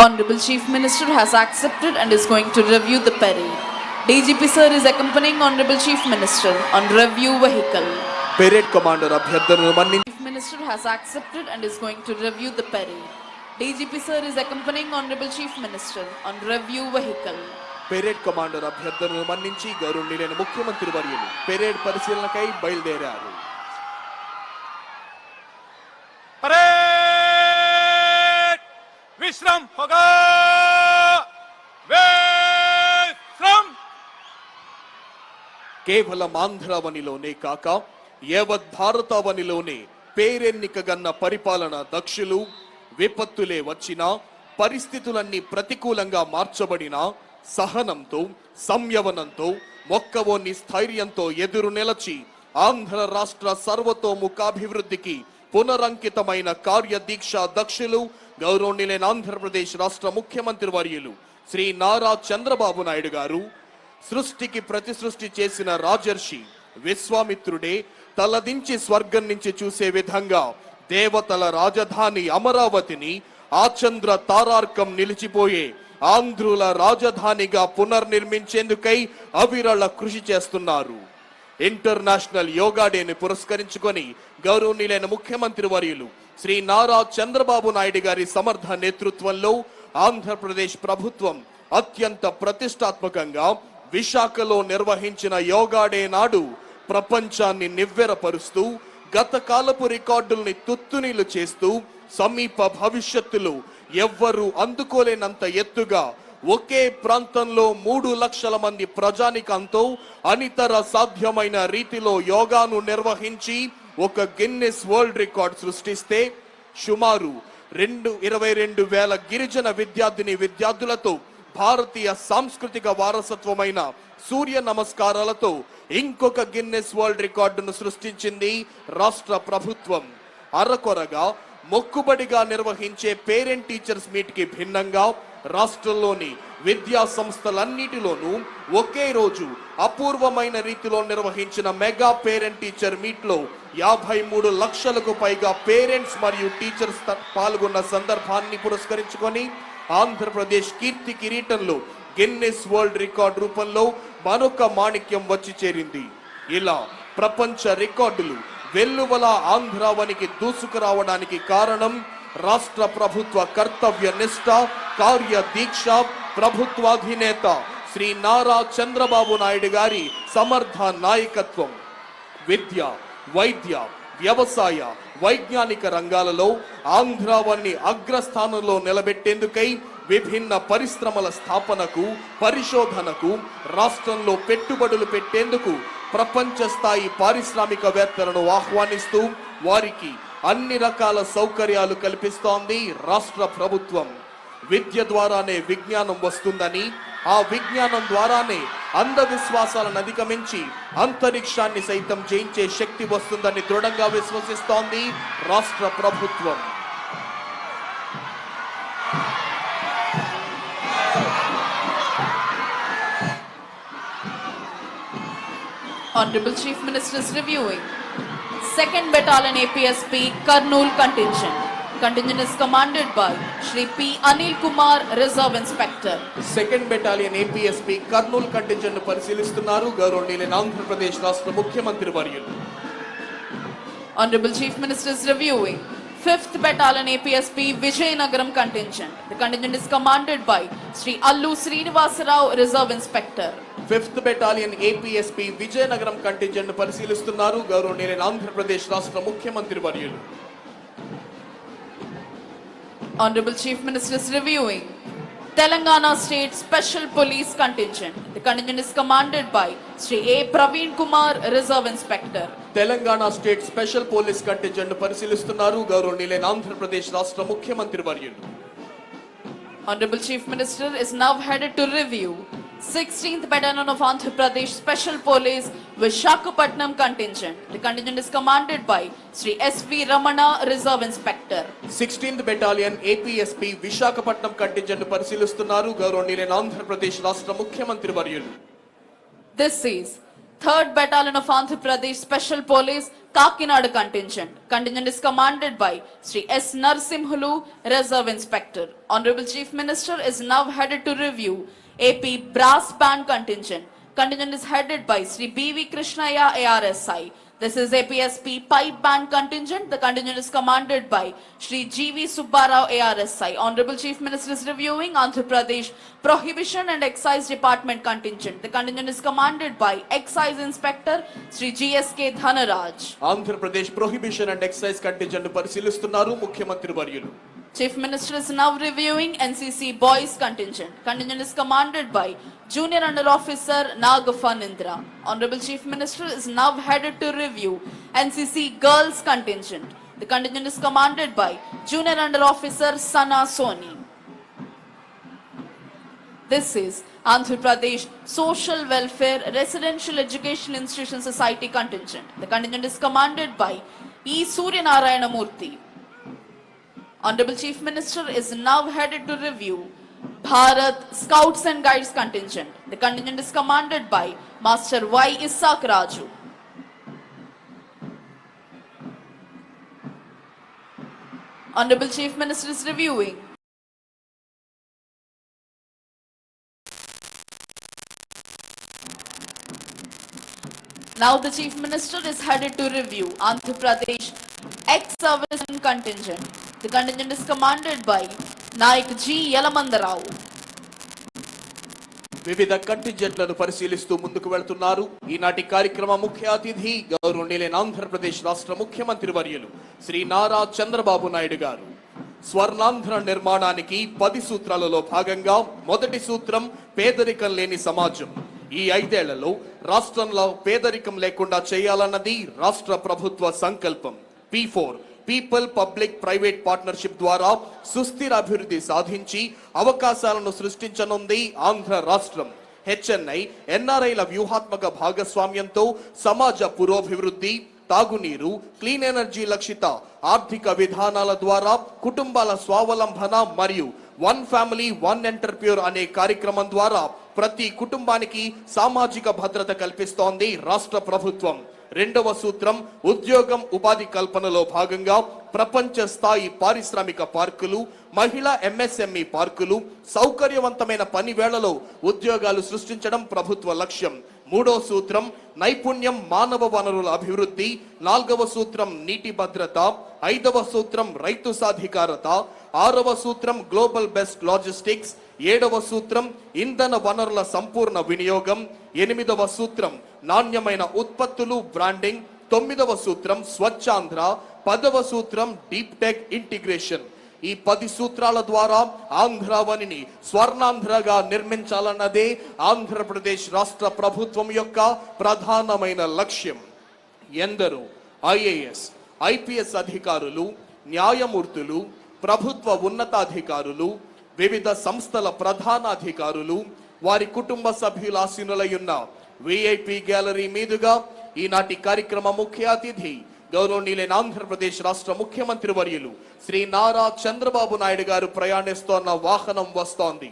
Honorable Chief Minister has accepted and is going to review the parade. DGP sir is accompanying Honorable Chief Minister on review vehicle. Parade commander అభ్యర్థనను మన్నించి Chief Minister has accepted and is going to review the parade. DGP sir is accompanying Honorable Chief Minister on review vehicle. Parade commander అభ్యర్థనను మన్నించి గరుణ్ణిలేని ముఖ్యమంత్రి వర్యులు parade పరిశీలనకై బయలుదేరారు పరే విశ్రామ్ హోగా విశ్రామ్ కేవలం ఆంధ్రావనిలోనే కాక యవత్ భారతావనిలోనే పేరెన్నికగన్న పరిపాలన దక్షులు విపత్తులే వచ్చినా పరిస్థితులన్నీ ప్రతికూలంగా మార్చబడినా సహనంతో సంయవనంతో మొక్కవోని స్థైర్యంతో ఎదురు నిలచి ఆంధ్ర రాష్ట్ర సర్వతోముఖాభివృద్ధికి పునరంకితమైన కార్యదీక్ష దక్షులు గౌరవనీయులైన ఆంధ్రప్రదేశ్ రాష్ట్ర ముఖ్యమంత్రి వర్యులు శ్రీ నారా చంద్రబాబు నాయుడు గారు సృష్టికి ప్రతి సృష్టి చేసిన రాజర్షి విశ్వామిత్రుడే తలదించి స్వర్గం నుంచి చూసే విధంగా దేవతల రాజధాని అమరావతిని ఆచంద్ర తారార్కం నిలిచిపోయే ఆంధ్రుల రాజధానిగా పునర్నిర్మించేందుకై అవిరళ కృషి చేస్తున్నారు. ఇంటర్నేషనల్ యోగా డేని పురస్కరించుకొని గౌరవనీయులైన ముఖ్యమంత్రి వర్యులు శ్రీ నారా చంద్రబాబు నాయుడు గారి సమర్థ నేతృత్వంలో ఆంధ్రప్రదేశ్ ప్రభుత్వం అత్యంత ప్రతిష్టాత్మకంగా విశాఖలో నిర్వహించిన యోగాడే నాడు ప్రపంచాన్ని నివ్వెరపరుస్తూ గత కాలపు రికార్డుల్ని తుత్తునీలు చేస్తూ సమీప భవిష్యత్తులో ఎవ్వరూ అందుకోలేనంత ఎత్తుగా ఒకే ప్రాంతంలో మూడు లక్షల మంది ప్రజానికంతో అనితర సాధ్యమైన రీతిలో యోగాను నిర్వహించి ఒక గిన్నెస్ వరల్డ్ రికార్డ్ సృష్టిస్తే సుమారు రెండు ఇరవై రెండు వేల గిరిజన విద్యార్థిని విద్యార్థులతో భారతీయ సాంస్కృతిక వారసత్వమైన సూర్య నమస్కారాలతో ఇంకొక గిన్నెస్ వరల్డ్ రికార్డును సృష్టించింది రాష్ట్ర ప్రభుత్వం. అరకొరగా మొక్కుబడిగా నిర్వహించే పేరెంట్ టీచర్స్ మీట్కి భిన్నంగా రాష్ట్రంలోని విద్యా సంస్థలన్నిటిలోనూ ఒకే రోజు అపూర్వమైన రీతిలో నిర్వహించిన మెగా పేరెంట్ టీచర్ మీట్లో యాభై మూడు లక్షలకు పైగా పేరెంట్స్ మరియు టీచర్స్ త- పాల్గొన్న సందర్భాన్ని పురస్కరించుకొని ఆంధ్రప్రదేశ్ కీర్తి కిరీటంలో గిన్నెస్ వరల్డ్ రికార్డ్ రూపంలో మరొక మాణిక్యం వచ్చి చేరింది. ఇలా ప్రపంచ రికార్డులు వెల్లువల ఆంధ్రావనికి దూసుకురావడానికి కారణం రాష్ట్ర ప్రభుత్వ కర్తవ్య నిష్ట కార్య దీక్ష ప్రభుత్వాధినేత శ్రీ నారా చంద్రబాబు నాయుడు గారి సమర్థ నాయకత్వం. విద్య వైద్య వ్యవసాయ వైజ్ఞానిక రంగాలలో ఆంధ్రావన్ని అగ్రస్థానంలో నిలబెట్టేందుకై విభిన్న పరిశ్రమల స్థాపనకు పరిశోధనకు రాష్ట్రంలో పెట్టుబడులు పెట్టేందుకు ప్రపంచ స్థాయి పారిశ్రామికవేత్తలను ఆహ్వానిస్తూ వారికి అన్ని రకాల సౌకర్యాలు కల్పిస్తోంది రాష్ట్ర ప్రభుత్వం. విద్య ద్వారానే విజ్ఞానం వస్తుందని ఆ విజ్ఞానం ద్వారానే అంధవిశ్వాసాలను అధిగమించి అంతరిక్షాన్ని సైతం జయించే శక్తి వస్తుందని దృఢంగా విశ్వసిస్తోంది రాష్ట్ర ప్రభుత్వం Honorable Chief Minister is reviewing. Second Battalion APSP Karnool contingent. Contingent is commanded by Shri P. Anil Kumar, Reserve Inspector. Second battalion APSP Kurnool contingent పరిశీలిస్తున్నారు గౌరవనీయులైన ఆంధ్రప్రదేశ్ రాష్ట్ర ముఖ్యమంత్రి వర్యులు Honorable Chief Minister is reviewing. 5th Battalion APSP Vijayanagaram contingent. The contingent is commanded by Sri Allu Srinivasarao, Reserve Inspector. Fifth battalion APSP Vizianagaram contingent పరిశీలిస్తున్నారు గౌరవనీయులైన ఆంధ్రప్రదేశ్ రాష్ట్ర ముఖ్యమంత్రి వర్యులు Honorable Chief Minister is reviewing Telangana State Special Police Contingent. The contingent is commanded by Sri A. Praveen Kumar, Reserve Inspector. Telangana state special police contingent పరిశీలిస్తున్నారు గౌరవనీయులైన Pradesh రాష్ట్ర ముఖ్యమంత్రి వర్యులు Honorable Chief Minister is now headed to review 16th Battalion of Andhra Pradesh Special Police Vishakhapatnam contingent. The contingent is commanded by Sri S.V. Ramana, Reserve Inspector. 16th Battalion APSP Vishakhapatnam contingent పరిశీలిస్తున్నారు గౌరవనీయులైన ఆంధ్రప్రదేశ్ రాష్ట్ర ముఖ్యమంత్రి వర్యులు This is 3rd Battalion of Andhra Pradesh Special Police Kakinada contingent. Contingent is commanded by Sri S. Narsimhulu, Reserve Inspector. Honorable Chief Minister is now headed to review AP Brass Band contingent. Contingent is headed by Sri B.V. Krishnaya, ARSI. This is APSP Pipe Band contingent. The contingent is commanded by Sri G.V. Subbarao, ARSI. Honorable Chief Minister is reviewing Andhra Pradesh Prohibition and Excise Department contingent. The contingent is commanded by Excise Inspector Sri G.S.K. Dhanaraj. Andhra Pradesh prohibition and excise contingent పరిశీలిస్తున్నారు ముఖ్యమంత్రి వర్యులు Chief Minister is now reviewing NCC Boys contingent. Contingent is commanded by Junior Under Officer Nagafanindra. Honorable Chief Minister is now headed to review NCC Girls contingent. The contingent is commanded by Junior Under Officer Sana Soni. This is Andhra Pradesh Social Welfare Residential Education Institution Society contingent. The contingent is commanded by E. Suryanarayana Murthy. Honorable Chief Minister is now headed to review Bharat Scouts and Guides contingent. The contingent is commanded by Master Y. Isaac Raju. Honorable Chief Minister is reviewing Now the Chief Minister is headed to review Andhra Pradesh ex-service contingent. The contingent is commanded by Naik G. Yalamandarao. వివిధ కంటింజెంట్లను పరిశీలిస్తూ ముందుకు వెళ్తున్నారు ఈనాటి కార్యక్రమ ముఖ్య అతిథి గౌరవనీయులైన ఆంధ్రప్రదేశ్ రాష్ట్ర ముఖ్యమంత్రి వర్యులు శ్రీ నారా చంద్రబాబు నాయుడు గారు స్వర్ణాంధ్ర నిర్మాణానికి పది సూత్రాలలో భాగంగా మొదటి సూత్రం పేదరికం లేని సమాజం ఈ ఐదేళ్ళలో రాష్ట్రంలో పేదరికం లేకుండా చేయాలన్నది రాష్ట్ర ప్రభుత్వ సంకల్పం P four people public private partnership ద్వారా సుస్థిర అభివృద్ధి సాధించి అవకాశాలను సృష్టించనుంది ఆంధ్ర రాష్ట్రం. హెచ్ఎన్ఐ ఎన్ఆర్ఐల వ్యూహాత్మక భాగస్వామ్యంతో సమాజ పురోభివృద్ధి తాగునీరు క్లీన్ ఎనర్జీ లక్షిత ఆర్థిక విధానాల ద్వారా కుటుంబాల స్వావలంబన మరియు వన్ ఫ్యామిలీ వన్ ఎంటర్ప్యూర్ అనే కార్యక్రమం ద్వారా ప్రతి కుటుంబానికి సామాజిక భద్రత కల్పిస్తోంది రాష్ట్ర ప్రభుత్వం. రెండవ సూత్రం ఉద్యోగం ఉపాధి కల్పనలో భాగంగా ప్రపంచ స్థాయి పారిశ్రామిక పార్కులు మహిళా ఎంఎస్ఎంఈ పార్కులు సౌకర్యవంతమైన పని వేళలో ఉద్యోగాలు సృష్టించడం ప్రభుత్వ లక్ష్యం. మూడో సూత్రం నైపుణ్యం మానవ వనరుల అభివృద్ధి. నాలుగవ సూత్రం నీటి భద్రత. ఐదవ సూత్రం రైతు సాధికారత. ఆరవ సూత్రం గ్లోబల్ బెస్ట్ లాజిస్టిక్స్. ఏడవ సూత్రం ఇంధన వనరుల సంపూర్ణ వినియోగం. ఎనిమిదవ సూత్రం. నాణ్యమైన ఉత్పత్తులు బ్రాండింగ్ తొమ్మిదవ సూత్రం స్వచ్ఛాంధ్ర. పదవ సూత్రం డీప్ టెక్ ఇంటిగ్రేషన్ ఈ పది సూత్రాల ద్వారా ఆంధ్రావనిని స్వర్ణాంధ్రగా నిర్మించాలన్నదే ఆంధ్రప్రదేశ్ రాష్ట్ర ప్రభుత్వం యొక్క ప్రధానమైన లక్ష్యం. ఎందరో? ఐఏఎస్ ఐపీఎస్ అధికారులు న్యాయమూర్తులు ప్రభుత్వ ఉన్నతాధికారులు వివిధ సంస్థల ప్రధానాధికారులు వారి కుటుంబ సభ్యుల ఆసీనులయున్న విఐపి గ్యాలరీ మీదుగా ఈనాటి కార్యక్రమ ముఖ్య అతిథి గౌరవనీయులైన ఆంధ్రప్రదేశ్ రాష్ట్ర ముఖ్యమంత్రి వర్యులు శ్రీ నారా చంద్రబాబు నాయుడు గారు ప్రయాణిస్తోన్న వాహనం వస్తోంది.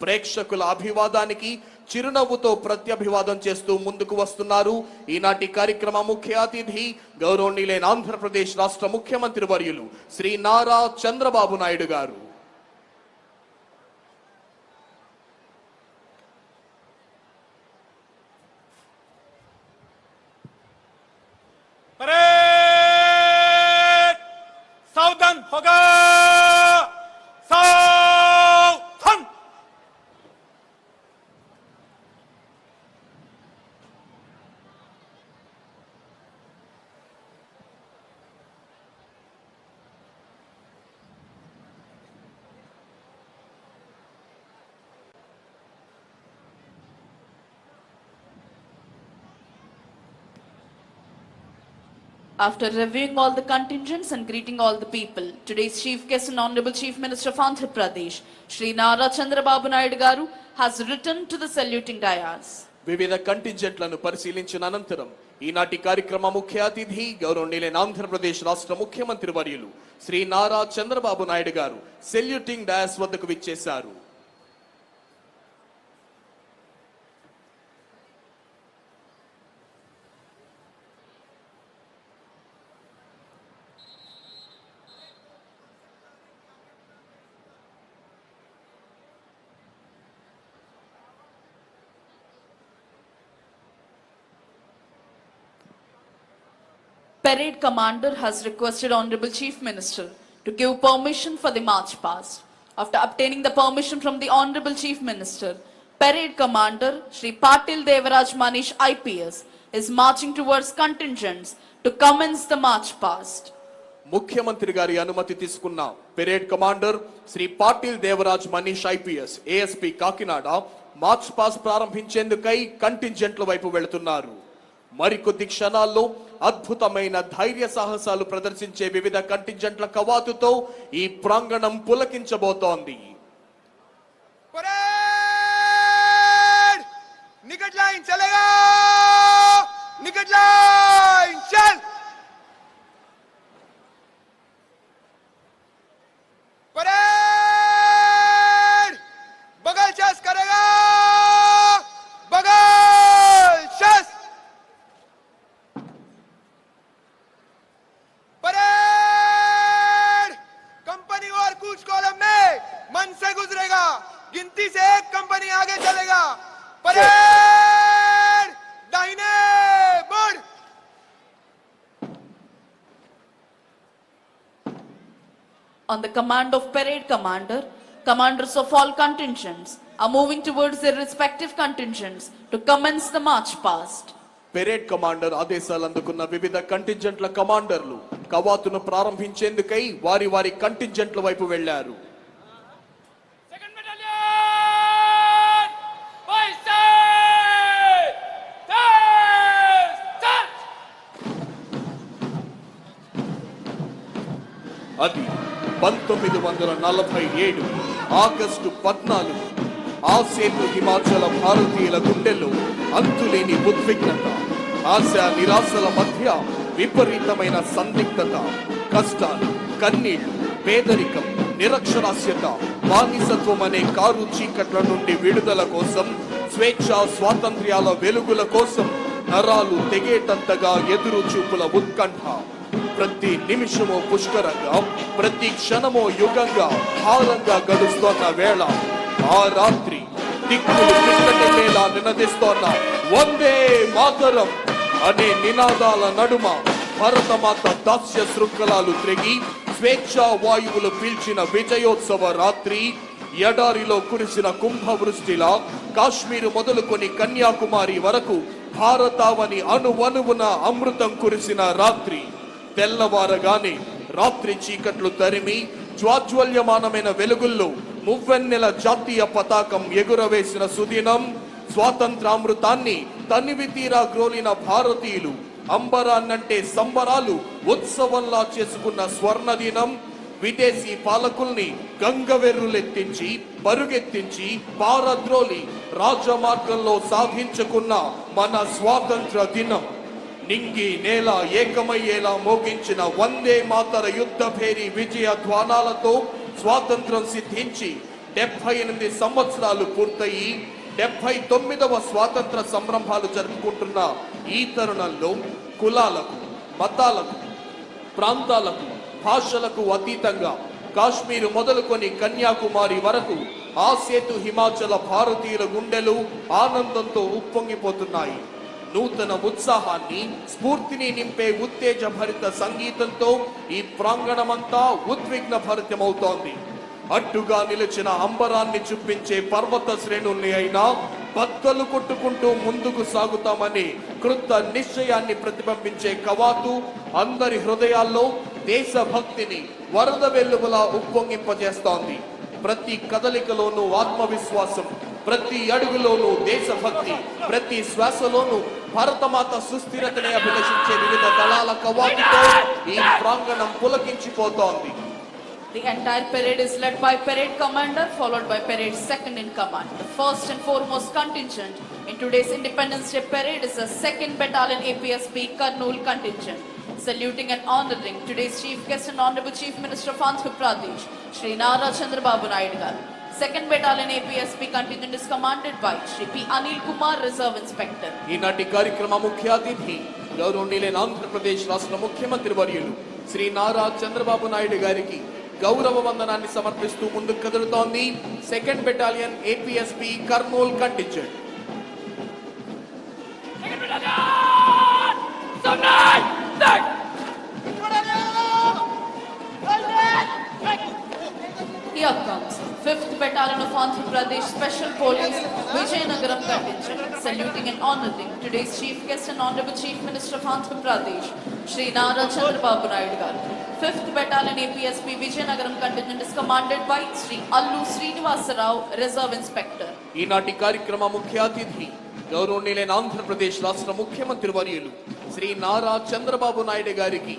ప్రేక్షకుల అభివాదానికి చిరునవ్వుతో ప్రత్యభివాదం చేస్తూ ముందుకు వస్తున్నారు ఈనాటి కార్యక్రమ ముఖ్య అతిథి గౌరవనీయులైన ఆంధ్రప్రదేశ్ రాష్ట్ర ముఖ్యమంత్రి వర్యులు శ్రీ నారా చంద్రబాబు నాయుడు గారు. After reviewing all the contingents and greeting all the people, today's chief guest and honorable chief minister of Andhra Pradesh, Sri Nara Chandrababu Naidu Garu, has returned to the saluting dais. వివిధ కంటింజెంట్లను పరిశీలించిన అనంతరం ఈనాటి కార్యక్రమ ముఖ్య అతిథి గౌరవనీయులైన ఆంధ్రప్రదేశ్ రాష్ట్ర ముఖ్యమంత్రి వర్యులు శ్రీ నారా చంద్రబాబు నాయుడు గారు సెల్యూటింగ్ డయాస్ వద్దకు విచ్చేశారు Parade Commander has requested Honorable Chief Minister to give permission for the march past. After obtaining the permission from the Honorable Chief Minister, Parade Commander Shri Patil Devaraj Manish IPS is marching towards contingents to commence the march past. ముఖ్యమంత్రి గారి అనుమతి తీసుకున్న parade commander Shri Patil Devraj Manish IPS ASP Kakinada march past ప్రారంభించేందుకై కంటింజెంట్ల వైపు వెళుతున్నారు మరికొద్ది క్షణాల్లో అద్భుతమైన ధైర్య సాహసాలు ప్రదర్శించే వివిధ కంటింజెంట్ల కవాతుతో ఈ ప్రాంగణం పులకించబోతోంది. Command of Parade Commander, commanders of all contingents are moving towards their respective contingents to commence the march past. Parade commander ఆదేశాలు అందుకున్న వివిధ కంటింజెంట్ల కమాండర్లు కవాతును ప్రారంభించేందుకై వారి వారి కంటింజెంట్ల వైపు వెళ్ళారు! అది పంతొమ్మిది వందల నలభై ఏడు ఆగస్టు పద్నాలుగు ఆసేపు హిమాచల భారతీయుల గుండెల్లో అంతులేని ఉద్విగ్నత ఆశ నిరాశల మధ్య విపరీతమైన సందిగ్ధత కష్టాలు కన్నీళ్ళు పేదరికం నిరక్షరాస్యత బానిసత్వం అనే కారు చీకట్ల నుండి విడుదల కోసం స్వేచ్ఛ స్వాతంత్ర్యాల వెలుగుల కోసం నరాలు తెగేటంతగా ఎదురు చూపుల ఉత్కంఠ. ప్రతి నిమిషము పుష్కరంగా ప్రతి క్షణము యుగంగా హారంగా గడుస్తోన్న వేళ ఆ రాత్రి దిక్కులు పిట్టటిల్లేలా నినదిస్తోన్న వందే మాతరం అనే నినాదాల నడుమ భరతమాత దాస్య శృంఖలాలు త్రెగి స్వేచ్ఛా వాయువులు పీల్చిన విజయోత్సవ రాత్రి ఎడారిలో కురిసిన కుంభవృష్టిలా కాశ్మీరు మొదలుకొని కన్యాకుమారి వరకు భారతావని అణువణువున అమృతం కురిసిన రాత్రి. తెల్లవారగానే రాత్రి చీకట్లు తరిమి జ్వాజ్వల్యమానమైన వెలుగుల్లో మువ్వెన్నెల జాతీయ పతాకం ఎగురవేసిన సుదినం స్వాతంత్రామృతాన్ని తనివి తీరా గ్రోలిన భారతీయులు అంబరాన్నంటే సంబరాలు ఉత్సవంలా చేసుకున్న స్వర్ణ దినం విదేశీ పాలకుల్ని గంగవెర్రులెత్తించి పరుగెత్తించి పారద్రోలి రాజమార్గంలో సాధించుకున్న మన స్వాతంత్ర దినం. నింగి నేల ఏకమయ్యేలా మోగించిన వందే మాతర యుద్ధ భేరి విజయ ధ్వానాలతో స్వాతంత్రం సిద్ధించి డెబ్బై ఎనిమిది సంవత్సరాలు పూర్తయి డెబ్బై తొమ్మిదవ స్వాతంత్ర సంరంభాలు జరుపుకుంటున్న ఈ తరుణంలో కులాలకు మతాలకు ప్రాంతాలకు భాషలకు అతీతంగా కాశ్మీరు మొదలుకొని కన్యాకుమారి వరకు ఆ సేతు హిమాచల భారతీయుల గుండెలు ఆనందంతో ఉప్పొంగిపోతున్నాయి. నూతన ఉత్సాహాన్ని స్ఫూర్తిని నింపే ఉత్తేజభరిత సంగీతంతో ఈ ప్రాంగణమంతా ఉద్విగ్న భరితమవుతోంది. అడ్డుగా నిలిచిన అంబరాన్ని చూపించే పర్వత శ్రేణుల్ని అయినా బద్దలు కొట్టుకుంటూ ముందుకు సాగుతామని కృత నిశ్చయాన్ని ప్రతిబింబించే కవాతు అందరి హృదయాల్లో దేశభక్తిని వరద వెల్లువలా ఉప్పొంగింపజేస్తోంది. ప్రతి కదలికలోనూ ఆత్మవిశ్వాసం ప్రతి అడుగులోనూ దేశభక్తి ప్రతి శ్వాసలోనూ భరతమాత సుస్థిరతని అభిలషించే వివిధ దళాల కవాతుతో ఈ ప్రాంగణం పులకించిపోతోంది The entire parade is led by parade commander followed by parade second in command. The first and foremost contingent in today's Independence Day parade is the 2nd Battalion APSP Karnool contingent. Saluting and honoring today's chief guest and honorable chief minister of Andhra Pradesh, Shri Nara Chandrababu Naidu garu. Second Battalion APSP contingent is commanded by Shri P. Anil Kumar, Reserve Inspector. ఈనాటి కార్యక్రమ ముఖ్య అతిథి గౌరవనీయులైన ఆంధ్రప్రదేశ్ రాష్ట్ర ముఖ్యమంత్రి వర్యులు శ్రీ నారా చంద్రబాబు నాయుడు గారికి గౌరవ వందనాన్ని సమర్పిస్తూ ముందుకు కదులుతోంది second battalion APSP Kurnool contingent fifth battalion of Andhra Pradesh Special Police, Vijayanagaram contingent, saluting and honoring today's chief guest and honorable chief minister of Andhra Pradesh, Sri Nara Chandrababu Naidu garu. Fifth Battalion APSP Vijayanagaram contingent is commanded by Sri Allu Srinivasarao, Reserve Inspector. ఈనాటి కార్యక్రమ ముఖ్య అతిథి గౌరవనీయులైన ఆంధ్రప్రదేశ్ రాష్ట్ర ముఖ్యమంత్రి వర్యులు శ్రీ నారా చంద్రబాబు నాయుడు గారికి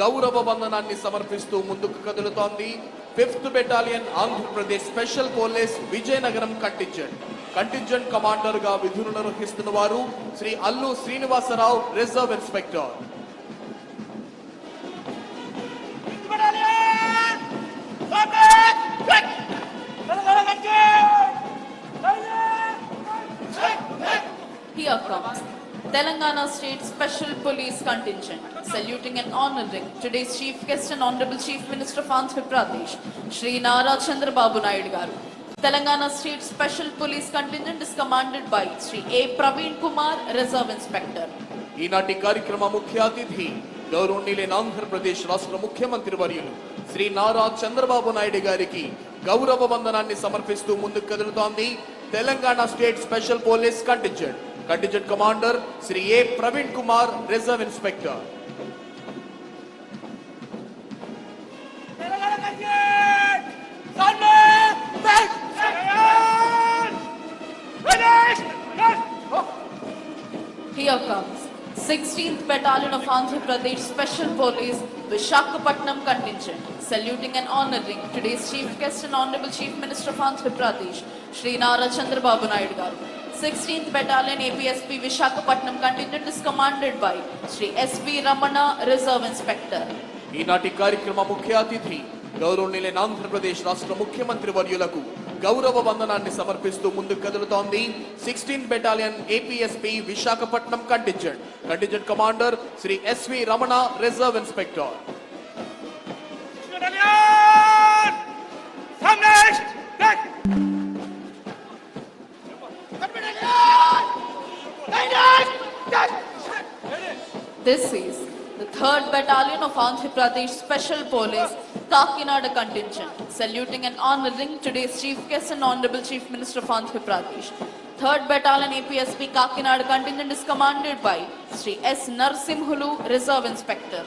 గౌరవ వందనాన్ని సమర్పిస్తూ ముందుకు కదులుతోంది fifth battalion Andhra Pradesh special police Vizianagaram contingent. Contingent కమాండర్గా విధులు నిర్వహిస్తున్న వారు Shri Allu Srinivasarao reserve inspector. Here comes. Telangana State Special Police Contingent, saluting and honoring today's chief guest and honorable chief minister of Andhra Pradesh, Shri Nara Chandrababu Naidu garu. Telangana State Special Police Contingent is commanded by Shri A. Praveen Kumar, Reserve Inspector. ఈనాటి కార్యక్రమ ముఖ్య అతిథి గౌరవనీయులైన ఆంధ్రప్రదేశ్ రాష్ట్ర ముఖ్యమంత్రి వర్యులు శ్రీ నారా చంద్రబాబు నాయుడు గారికి గౌరవ వందనాన్ని సమర్పిస్తూ ముందుకు కదులుతోంది Telangana state special police contingent contingent commander sri a Praveen kumar reserve inspector Here comes 16th Battalion of Andhra Pradesh Special Police, Vishakhapatnam contingent, saluting and honoring today's Chief Guest and Honorable Chief Minister of Andhra Pradesh, Sri Nara Chandra Babu Naidu garu 16th Battalion APSP Vishakhapatnam contingent is commanded by Shri S.V. Ramana, Reserve Inspector. ఈనాటి కార్యక్రమ ముఖ్య అతిథి గౌరవనీయులైన ఆంధ్రప్రదేశ్ రాష్ట్ర ముఖ్యమంత్రి వర్యులకు గౌరవ వందనాన్ని సమర్పిస్తూ ముందుకు కదులుతోంది sixteen battalion APSP Visakhapatnam contingent contingent commander Shri S V Ramana reserve inspector This is the 3rd Battalion of Andhra Pradesh Special Police Kakinada contingent, saluting and honoring today's chief guest and honorable chief minister of Andhra Pradesh. 3rd Battalion APSP Kakinada contingent is commanded by Sri S. Narsimhulu, Reserve Inspector.